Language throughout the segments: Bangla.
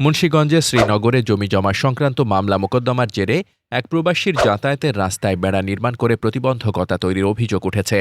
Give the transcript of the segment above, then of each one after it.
মুন্সীগঞ্জে শ্রীনগরে জমি জমা সংক্রান্ত মামলা মোকদ্দমার জেরে এক প্রবাসীর যাতায়াতের রাস্তায় বেড়া নির্মাণ করে প্রতিবন্ধকতা তৈরির অভিযোগ উঠেছে।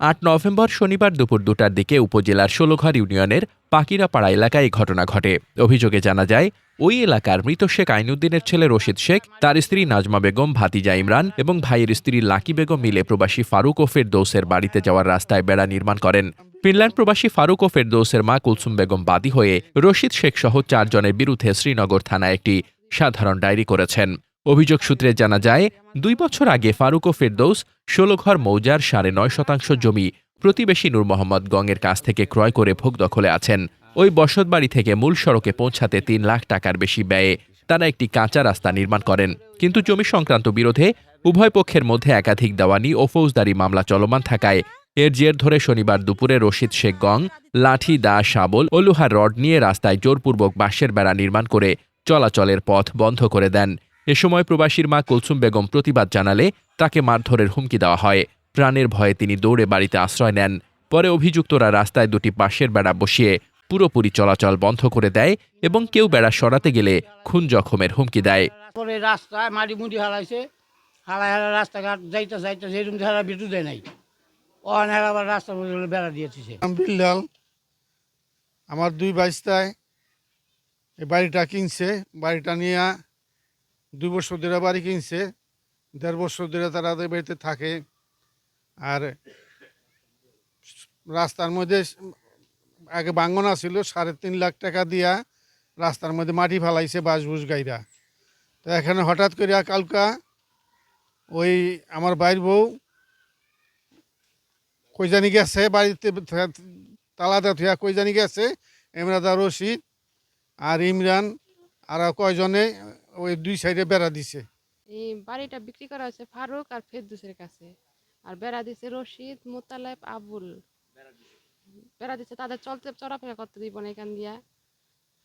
আট নভেম্বর শনিবার দুপুর দুটার দিকে উপজেলার ষোলঘর ইউনিয়নের পাকিরাপাড়া এলাকায় এই ঘটনা ঘটে। অভিযোগে জানা যায়, ওই এলাকার মৃত শেখ আইনুদ্দিনের ছেলে রশিদ শেখ, তার স্ত্রী নাজমা বেগম, ভাতিজা ইমরান এবং ভাইয়ের স্ত্রী লাকি বেগম মিলে প্রবাসী ফারুক ও ফেরদৌসের বাড়িতে যাওয়ার রাস্তায় বেড়া নির্মাণ করেন। ফিনল্যান্ড প্রবাসী ফারুক ও ফেরদৌসের মা কুলসুম বেগম বাদী হয়ে রশিদ শেখ সহ চারজনের বিরুদ্ধে শ্রীনগর থানায় একটি সাধারণ ডায়েরি করেছেন। অভিযোগ সূত্রে জানা যায়, দুই বছর আগে ফারুক ও ফেরদৌস ষোলঘর মৌজার সাড়ে নয় শতাংশ জমি প্রতিবেশী নূর মোহাম্মদ গঙের কাছ থেকে ক্রয় করে ভোগ দখলে আছেন। ওই বসতবাড়ি থেকে মূল সড়কে পৌঁছাতে তিন লাখ টাকার বেশি ব্যয়ে তারা একটি কাঁচা রাস্তা নির্মাণ করেন। কিন্তু জমি সংক্রান্ত বিরোধে উভয় পক্ষের মধ্যে একাধিক দেওয়ানি ও ফৌজদারি মামলা চলমান থাকায় এর জের ধরে শনিবার দুপুরে রশিদ শেখ গং, লাঠি, দা, শাবল ও লোহার রড নিয়ে রাস্তায় জোরপূর্বক বাঁশের বেড়া নির্মাণ করে চলাচলের পথ বন্ধ করে দেন। এ সময় প্রবাসীর মা কুলসুম বেগম প্রতিবাদ জানালে তাকে মারধরের হুমকি দেওয়া হয়। প্রাণের ভয়ে তিনি দৌড়ে বাড়িতে আশ্রয় নেন। পরে অভিযুক্তরা রাস্তায় দুটি বাঁশের বেড়া বসিয়ে পুরোপুরি চলাচল বন্ধ করে দেয় এবং কেউ বেড়া সরাতে গেলে খুন জখমের হুমকি দেয়। রাস্তায় মাটি মুটি হারাইছে। হারাই হারা রাস্তাঘাট যাইতে যাইতে সেরকম হারা বিদ্যুৎ দেয় নাই। অনেক আবার রাস্তার বেড়া দিয়েছে বিল্লাল, আমার দুই বাইস্তায় এই বাড়িটা কিনছে, বাড়িটা নিয়ে দুই বছর ধরে বাড়ি কিনছে, দেড় বছর ধরে তারা বাড়িতে থাকে। আর রাস্তার মধ্যে আগে বাঙ্গনা ছিল, সাড়ে তিন লাখ টাকা দিয়া রাস্তার মধ্যে মাটি ফালাইছে বাসবুস গাইরা। তো এখানে হঠাৎ করিয়া কালকা ওই আমার বাইর বউ কই জানি গেছে বাড়িতে তালাদা থুয়া কই জানি গেছে এমরাদা রশিদ আর ইমরান আর কয়জনে ওই দুই সাইডে বেড়া দিছে। এই বাড়িটা বিক্রি করা হয়েছে ফারুক আর ফেরদুসের কাছে। আর বেড়া দিছে রশিদ মোতালেব আবুল। বেড়া দিচ্ছে তাদের চলতে চলাফেরা করতে দিব না এখান দিয়া।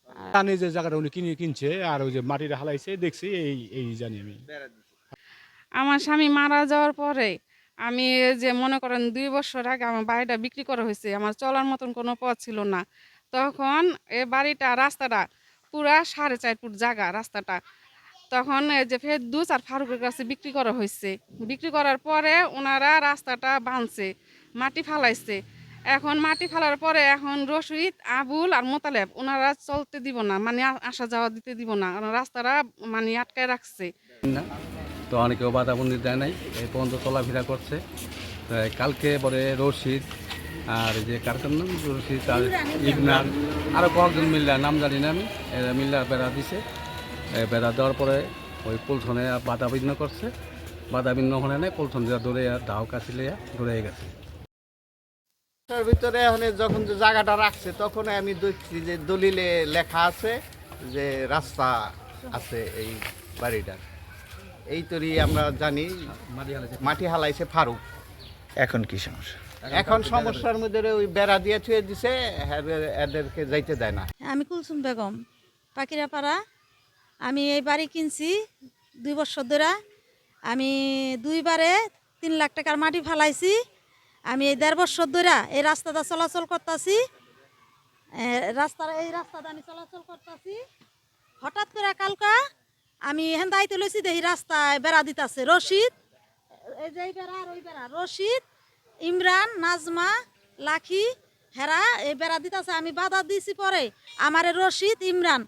আর জানি যে জায়গাটা উনি কিনে কিনছে আর ওই যে মাটিটা হালাইছে দেখছি এই এই জানি আমি। আমার স্বামী মারা যাওয়ার পরে আমি যে মনে করেন দুই বছর আগে আমার বাড়িটা বিক্রি করা হয়েছে, আমার চলার মতন কোনো পথ ছিল না। তখন এ বাড়িটা রাস্তাটা পুরা সাড়ে চার ফুট জায়গা রাস্তাটা। তখন এই যে ফেরদুস আর ফারুকের কাছে বিক্রি করা হয়েছে। বিক্রি করার পরে ওনারা রাস্তাটা বাঁধছে মাটি ফালাইছে। এখন মাটি ফেলার পরে এখন রশিদ, আবুল আর মোতালেব ওনারা চলতে দিব না মানে আসা যাওয়া দিতে দিব না। রাস্তাটা মানে আটকায় রাখছে। তো অনেকেও বাধাবন্দি দেয় নাই। এই পর্যন্ত চলাফেরা করছে। কালকে পরে রশিদ আর যে কারখার নাম? রশিদ আর ইগনার আরও কয়েকজন মিল্লা নাম জানি না আমি। এরা মিল্লা বেড়া দিছে। বেড়া দেওয়ার পরে ওই পোলছনে বাধা বিঘ্ন করছে। বাধা বিঘ্ন হলে নেই পোলছন দিয়ে দৌড়ে দাও কাছিলে দৌড়ে গেছে। তার ভিতরে এখন যখন যে জায়গাটা রাখছে, তখন আমি দেখছি যে দলিলে লেখা আছে যে রাস্তা আছে এই বাড়িটার। এই তরি আমরা জানি মাটি হালাইছে ফারুক। এখন কি সমস্যা? এখন সমস্যার মধ্যে ওই বেড়া দিয়ে ছুঁয়ে দিছে হ্যাঁ, এদেরকে যাইতে দেয় না। আমি কুলসুম বেগম পাখিরাপাড়া আমি এই বাড়ি কিনছি দুই বছর ধরে। আমি দুইবারে তিন লাখ টাকার মাটি ফালাইছি। আমি এই দেড় বছর ধরে এই রাস্তাটা চলাচল করতেছি। রাস্তার এই রাস্তাটা আমি চলাচল করতেছি। হঠাৎ করে কালকা আমি হেন দায়িত্ব লইছি দেখি রাস্তায় বেড়া দিতেছে। রশিদ, এই যে বেড়া ওই বেড়া। রশিদ, ইমরান, নাজমা, লাখি, হেরা, এই বেড়া দিতেছে। আমি বাধা দিছি পরে। আমার রশিদ, ইমরান।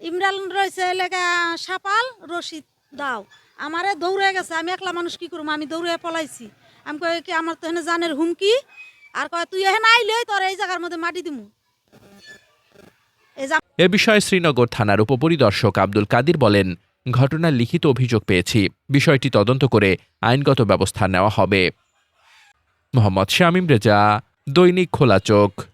ইমরান রয়েছে এলাকা সাপাল, রশিদ দাও। আমারে দৌড়ে গেছে। আমি একলা মানুষ কি করব? আমি দৌড়ে পলাইছি। আমি কই কি, আমার তো এখানে জানের হুমকি। আর কয়, তুই এখানে আইলে তোর এই জায়গার মধ্যে মাটি দিমু। এ বিষয়ে শ্রীনগর থানার উপপরিদর্শক আব্দুল কাদির বলেন ঘটনার লিখিত অভিযোগ পেয়েছি। বিষয়টি তদন্ত করে আইনগত ব্যবস্থা নেওয়া হবে। মোহাম্মদ শামীম রেজা, দৈনিক খোলা চোখ।